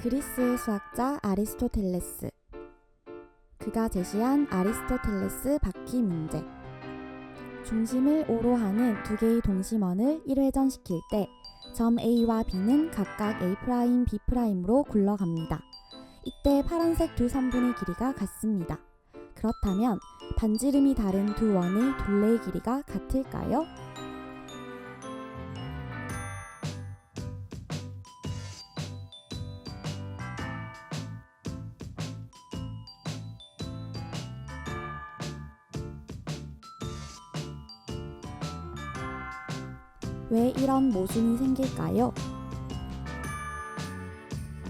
그리스의 수학자 아리스토텔레스. 그가 제시한 아리스토텔레스 바퀴 문제. 중심을 O로 하는 두 개의 동심원을 1회전시킬 때 점 A와 B는 각각 A', B'으로 굴러갑니다. 이때 파란색 두 선분의 길이가 같습니다. 그렇다면 반지름이 다른 두 원의 둘레의 길이가 같을까요? 왜 이런 모순이 생길까요?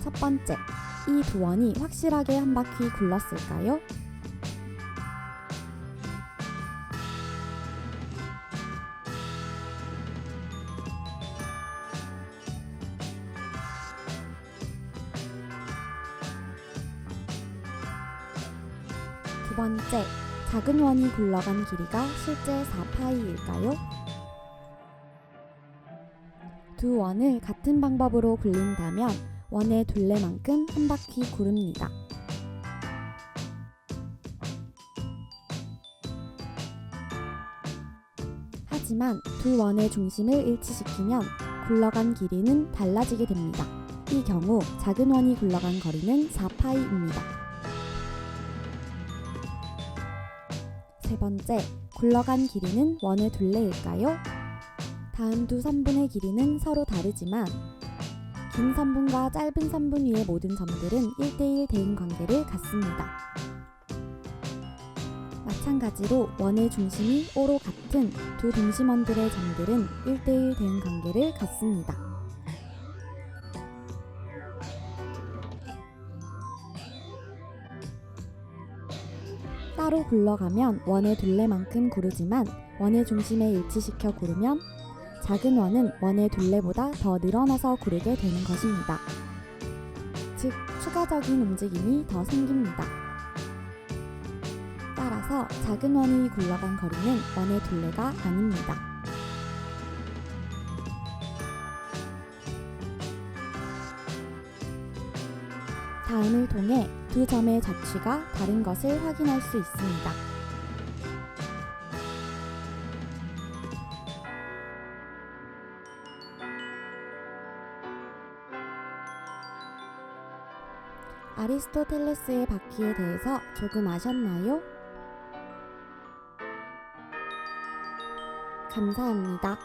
첫 번째, 이두 원이 확실하게 한 바퀴 굴렀을까요? 두 번째, 작은 원이 굴러간 길이가 실제 4파이일까요? 두 원을 같은 방법으로 굴린다면 원의 둘레만큼 한 바퀴 구릅니다. 하지만 두 원의 중심을 일치시키면 굴러간 길이는 달라지게 됩니다. 이 경우 작은 원이 굴러간 거리는 4파이입니다. 세 번째, 굴러간 길이는 원의 둘레일까요? 다음 두 선분의 길이는 서로 다르지만 긴 선분과 짧은 선분 위의 모든 점들은 1대1 대응 관계를 갖습니다. 마찬가지로 원의 중심이 O로 같은 두 동심원들의 점들은 1대1 대응 관계를 갖습니다. 따로 굴러가면 원의 둘레만큼 구르지만 원의 중심에 일치시켜 구르면 작은 원은 원의 둘레보다 더 늘어나서 구르게 되는 것입니다. 즉, 추가적인 움직임이 더 생깁니다. 따라서 작은 원이 굴러간 거리는 원의 둘레가 아닙니다. 다음을 통해 두 점의 저취가 다른 것을 확인할 수 있습니다. 아리스토텔레스의 바퀴에 대해서 조금 아셨나요? 감사합니다.